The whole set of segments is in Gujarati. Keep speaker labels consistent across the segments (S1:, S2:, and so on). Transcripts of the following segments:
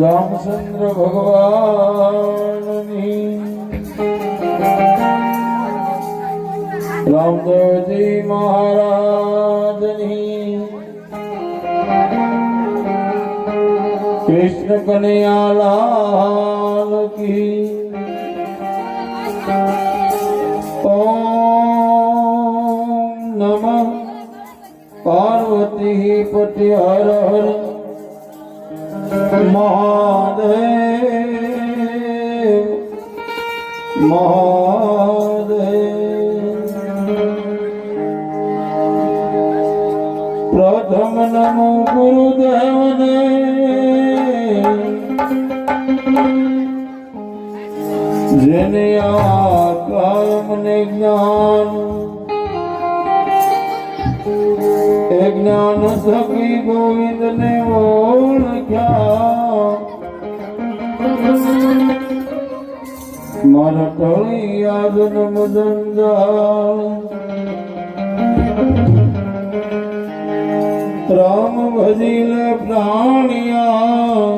S1: રામચંદ્ર ભગવાનની. રામદેવજી મહારાજની. કૃષ્ણ કનૈયાલાલ કી. ઓમ નમઃ. પાર્વતી પતિ હર હર મહાદેવ મહાદેવ પ્રથમ નમો ગુરુદેવને, જેને આ કર્મને જ્ઞાન, એ જ્ઞાન સખી ગોવિંદ ને ઓળખ્યા મારા ટળી યાદન મદન રામ ભજીલ પ્રાણિયા.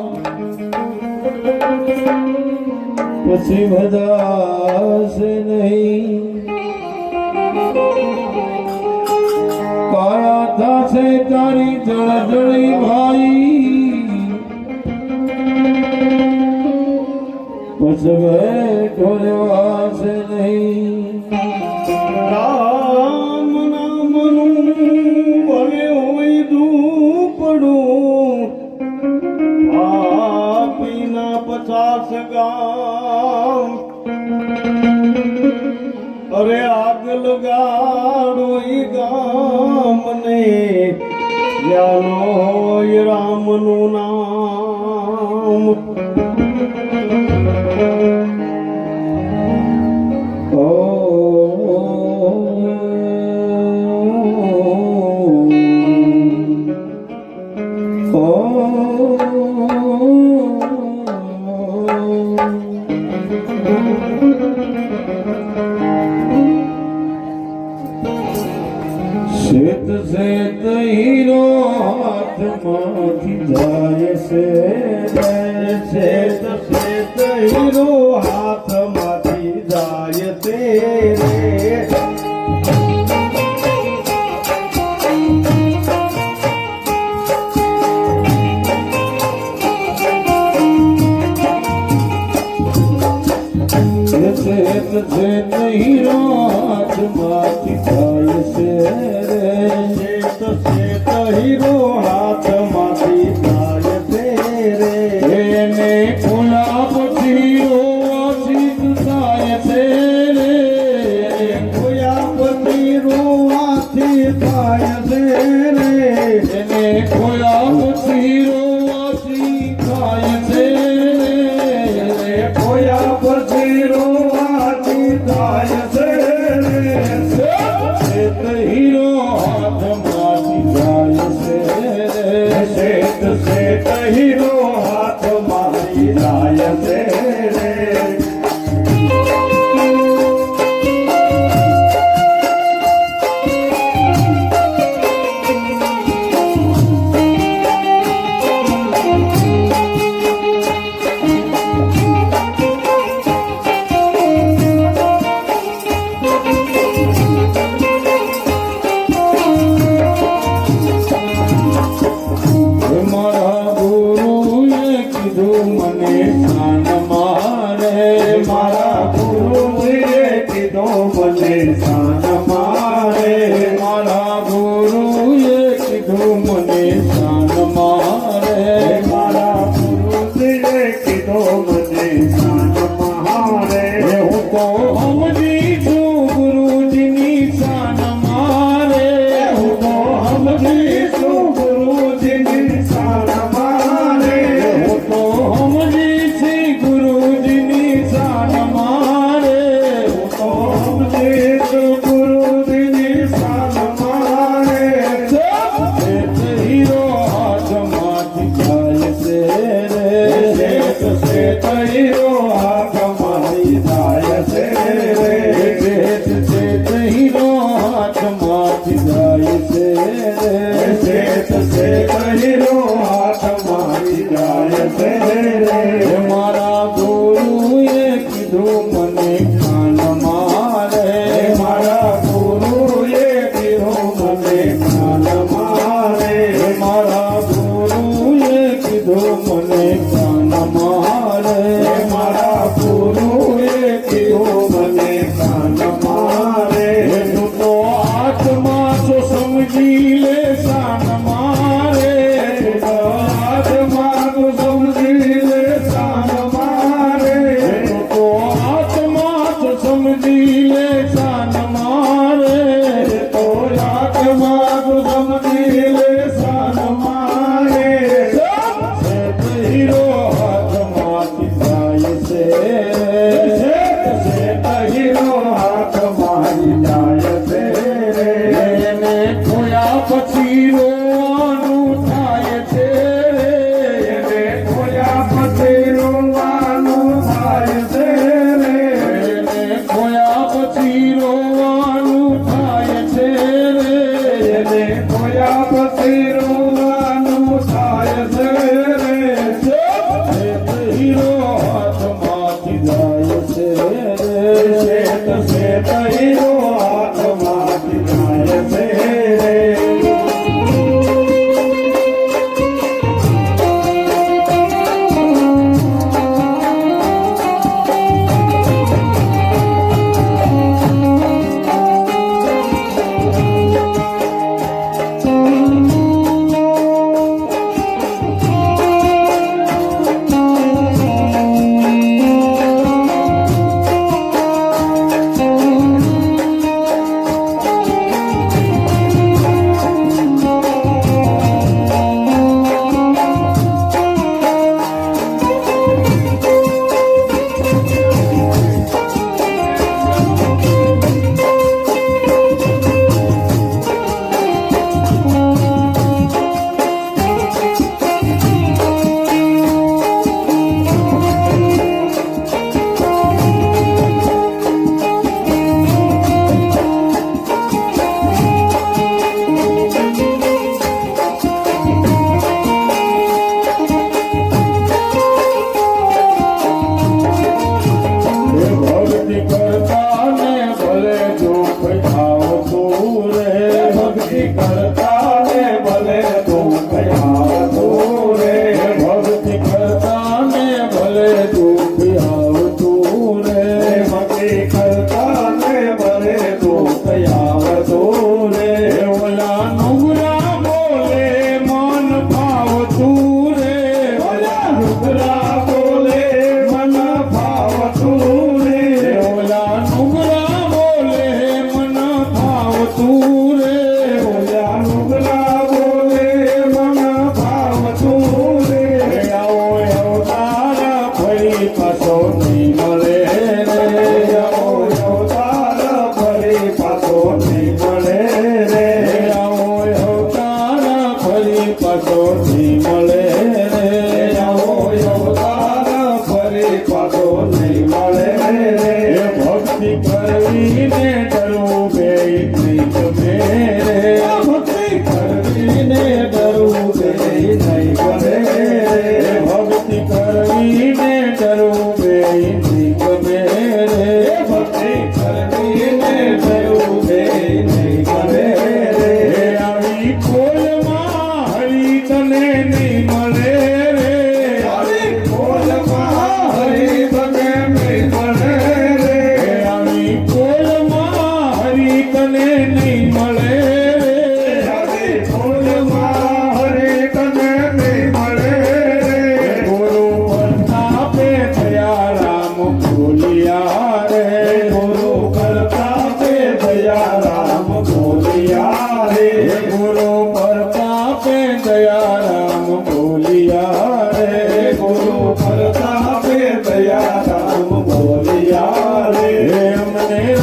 S1: પછી ભજાશે નહીં. કાયા થશે તારી જળજળી ભાઈ પછી બેઠો રેવાશે નહીં.
S2: રામ નામનું ભલે હોય દુપડું. પાપીના પચાસ ગામ. અરે આગ લગાડો ગામને. યાનો
S1: હાથમાંથી જાય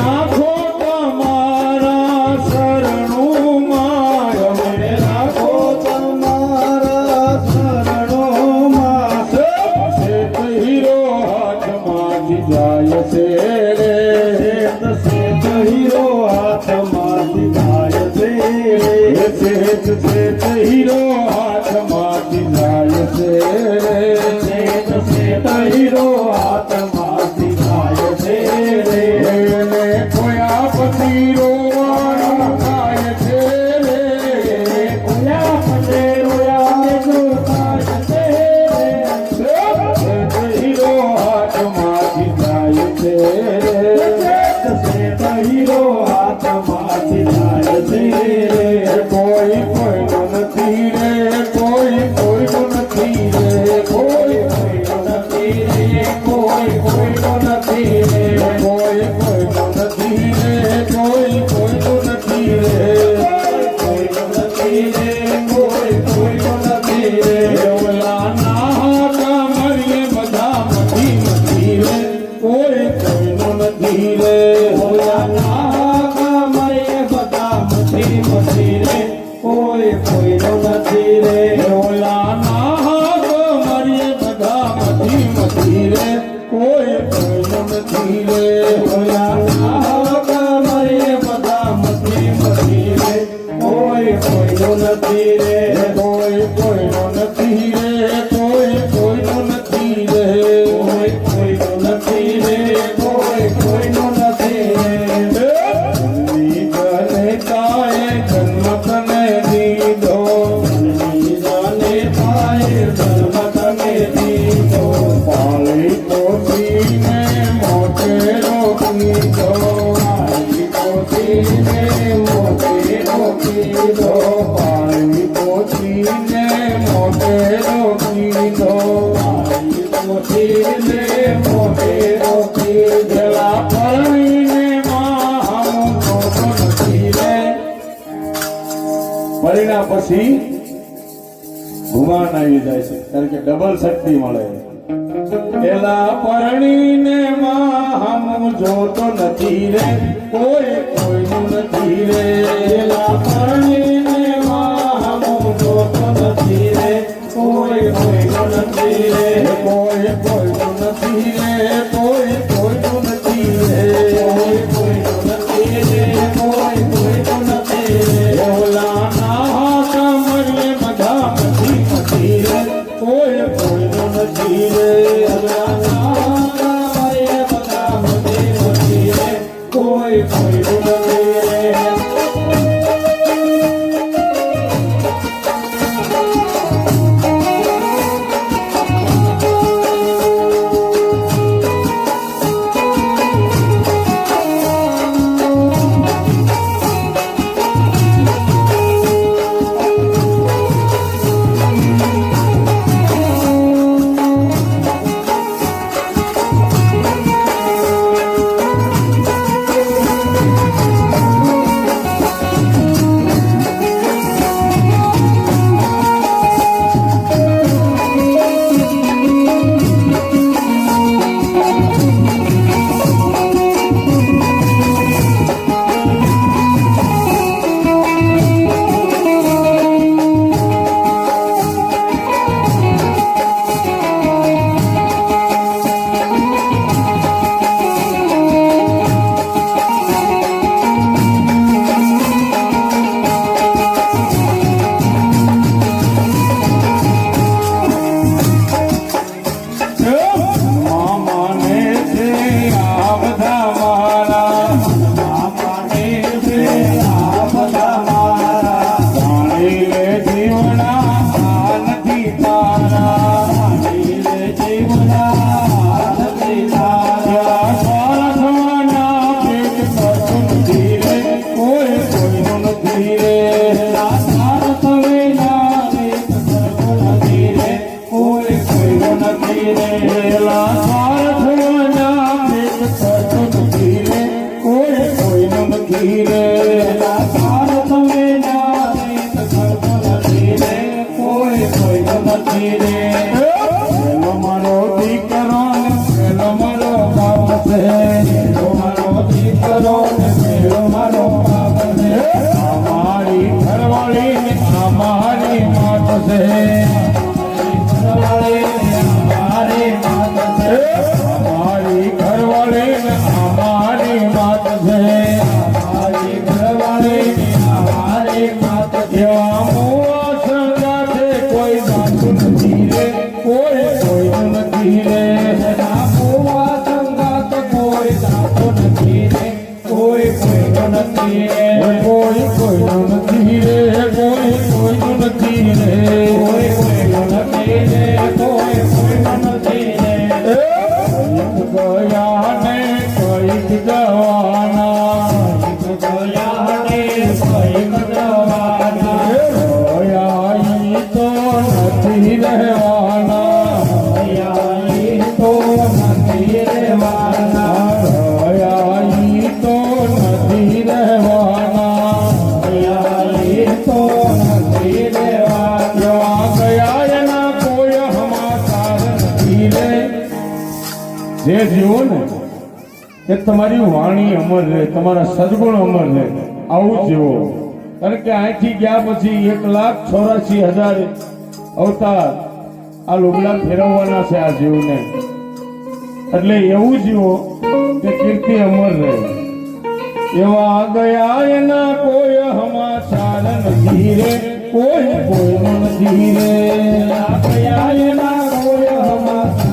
S2: Encore! હીરો હાથમાંથી જાય
S1: છે કોઈ નથી રે. પરિણામ પછી ગુમાન આવી જાય છે. કારણ કે ડબલ શક્તિ મળે. એલા પરણીને માં જોતો નથી રે. કોઈ કોઈનું નથી રે.
S2: એલા પરણીને માં જોતો નથી રે. કોઈ કોઈનું નથી રે.
S1: કોઈ કોઈનું નથી રે. કોઈ Oh, તમારી વાણી અમર રહે તમારા સદગુણ અમર રહે આવું જેવો. કારણ કે અહીંથી ગયા પછી એક લાખ ચોરાસી હજાર અવતાર આ લુગડા ફેરવવાના છે આ જીવને. એટલે એવું જીવો કે કીર્તિ અમર રહે. એવા ગયા એના કોઈ હમાચાર નથી રે. કોઈ કોઈ નથી રે.
S3: ગયા એના કોઈ
S1: હમાચાર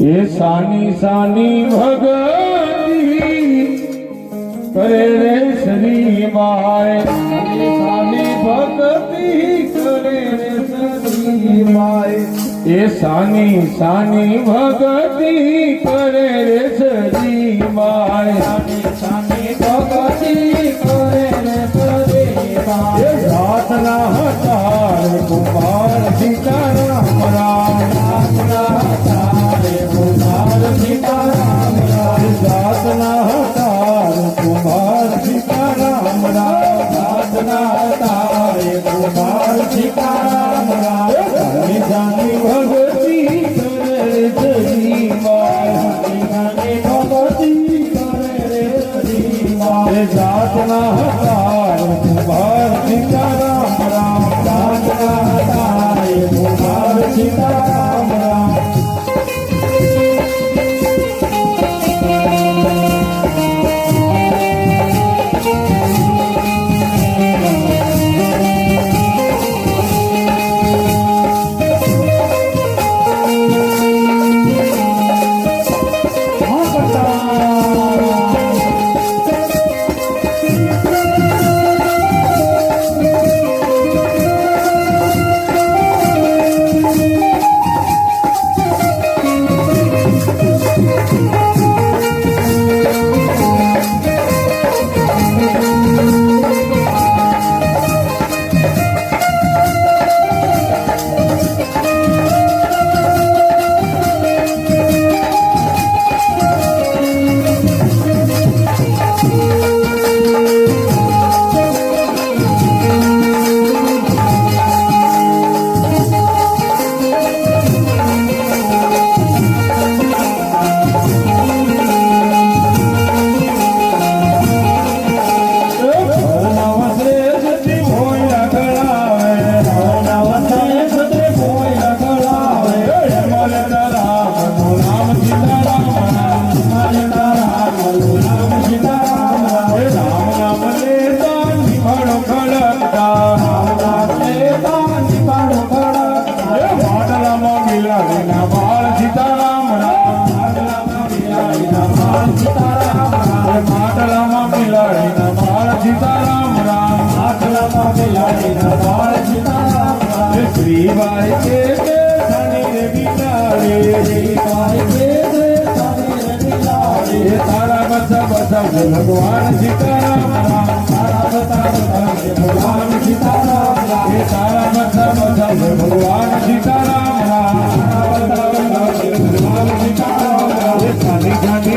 S1: એ સાની સાની ભગતી કરે રે માય.
S3: સાની ભક્તિ કરે રે શ્રી માય.
S1: એ સાની સાની ભગતી કરે રે શ્રીબાઈ બાળ સીતારામ રામ માટલામાં બાળ રામ
S3: આગલામાં બિલાડીના બાળ સીતારામ રામ તારા
S1: બધા બધા ભગવાન સીતારામ રામ
S3: ભગવાન સીતારામ રામ
S1: બધા ભગવાન સીતારામ રામ
S3: ભગવાન સીતારામ રામ